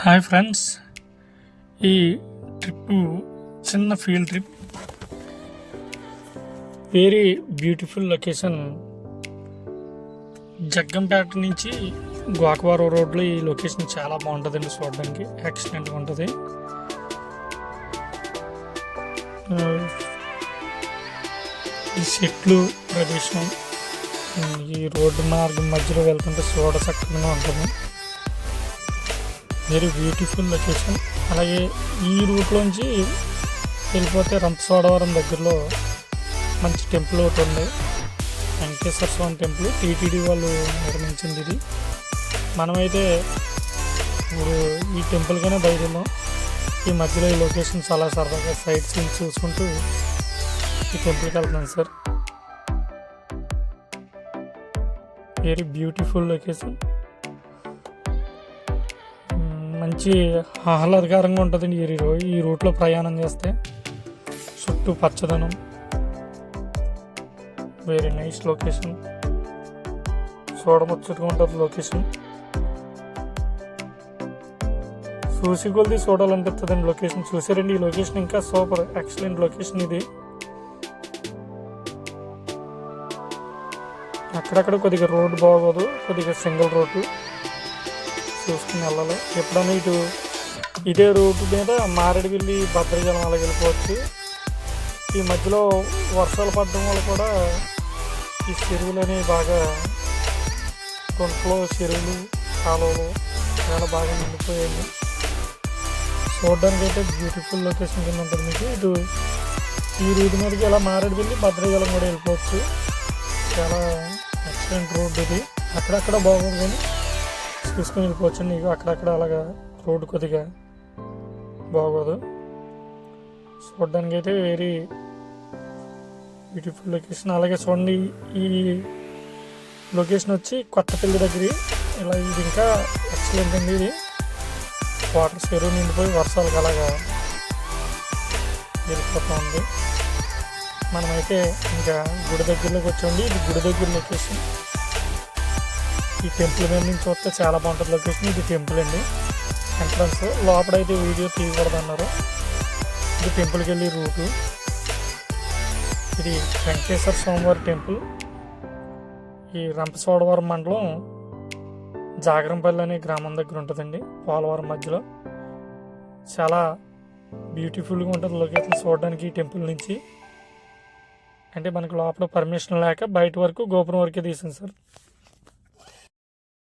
Hi friends. ఈ trip చిన్న field trip. Very beautiful location. Jaggampeta నుంచి గోకవరం రోడ్లో ఈ లొకేషన్ చాలా బాగుంటుందండి చూడడానికి. యాక్సిడెంట్గా ఉంటుంది. ఈ చెట్లు ప్రదేశం. ఈ రోడ్డు మార్గం మధ్యలో వెళ్తుంటే చూడ చక్కగా ఉంటుంది. వెరీ బ్యూటిఫుల్ లొకేషన్ అలాగే ఈ రూట్లోంచి వెళ్ళిపోతే రంపసోడవరం దగ్గరలో మంచి టెంపుల్ ఒకటి ఉంది. వెంకటేశ్వర స్వామి టెంపుల్ టీటీడీ వాళ్ళు నిర్మించింది ఇది. మనమైతే ఇప్పుడు ఈ టెంపుల్కైనా బయటమో ఈ మధ్యలో ఈ లొకేషన్ చాలా సరదాగా సైట్ సీన్ చూసుకుంటూ ఈ టెంపుల్కి వెళ్తున్నాను సార్. వెరీ బ్యూటిఫుల్ లొకేషన్ మంచి ఆహ్లాదకరంగా ఉంటుందండి. ఈ ఈ రూట్లో ప్రయాణం చేస్తే. చుట్టూ పచ్చదనం. వెరీ నైస్ లొకేషన్ చూడముచ్చటగా ఉంటుంది లొకేషన్ చూసి కొలిది చూడాలనిపిస్తుందండి లొకేషన్ చూసారండి ఈ లొకేషన్ ఇంకా సూపర్ ఎక్సలెంట్ లొకేషన్ ఇది. అక్కడక్కడ కొద్దిగా రోడ్డు బాగోదు కొద్దిగా సింగిల్ రోడ్డు చూసుకుని వెళ్ళాలి. ఎప్పుడైనా ఇటు ఇదే రోడ్డు మీద మారేడుమిల్లి భద్రాచలం అలా వెళ్ళిపోవచ్చు. ఈ మధ్యలో వర్షాలు పడడం వల్ల కూడా ఈ చెరువులని బాగా గుంటలో చెరువులు కాలువలు చాలా బాగా నిండిపోయాయి. చూడడానికి అయితే బ్యూటిఫుల్ లొకేషన్ కింద ఉంటుంది మీకు. ఇటు ఈ రూట్ మీదకి ఇలా మారేడుమిల్లి భద్రాచలం కూడా వెళ్ళిపోవచ్చు. చాలా ఎక్సలెంట్ రోడ్ ఇది. అక్కడక్కడ బాగుంది కానీ చూసుకుని వెళ్ళిపోవచ్చు. నీకు అక్కడక్కడ అలాగా రోడ్డు కొద్దిగా బాగోదు. చూడడానికి అయితే వెరీ బ్యూటిఫుల్ లొకేషన్. అలాగే చూడండి ఈ లొకేషన్ వచ్చి కొత్తపల్లి దగ్గర. ఇలా ఇది ఇంకా ఎక్సలెంట్ అండి ఇది. వాటర్ చెరువు నిండిపోయి వర్షాలకు అలాగా వెళ్ళిపోతూ ఉంది. మనమైతే ఇంకా గుడి దగ్గరలోకి వచ్చండి ఇది గుడి దగ్గర లొకేషన్. ఈ టెంపుల్ మీద నుంచి చూస్తే చాలా బాగుంటుంది లొకేషన్. ఇది టెంపుల్ అండి. ఎంట్రన్స్ లోపలైతే వీడియో తీయకూడదన్నారు. ఇది టెంపుల్కి వెళ్ళి రూటు. ఇది వెంకటేశ్వర స్వామివారి టెంపుల్. ఈ రంపచోడవరం మండలం జాగరంపల్లి అనే గ్రామం దగ్గర ఉంటుందండి. పోలవరం మధ్యలో. చాలా బ్యూటిఫుల్గా ఉంటుంది లొకేషన్ చూడడానికి ఈ టెంపుల్ నుంచి. అంటే మనకు లోపల పర్మిషన్ లేక బయట వరకు గోపురం వరకే తీసాను సార్.